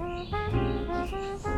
Mm-hmm.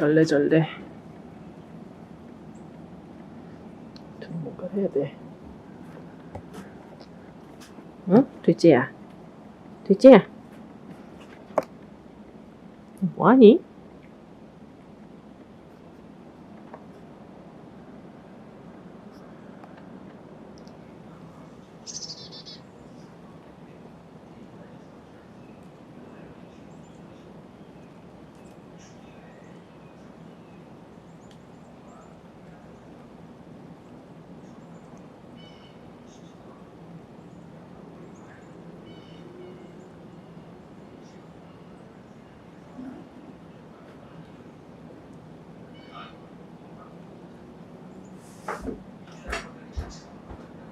절레절레. 좀 뭔가 해야 돼. 응? 돼지야. 돼지야. 뭐하니?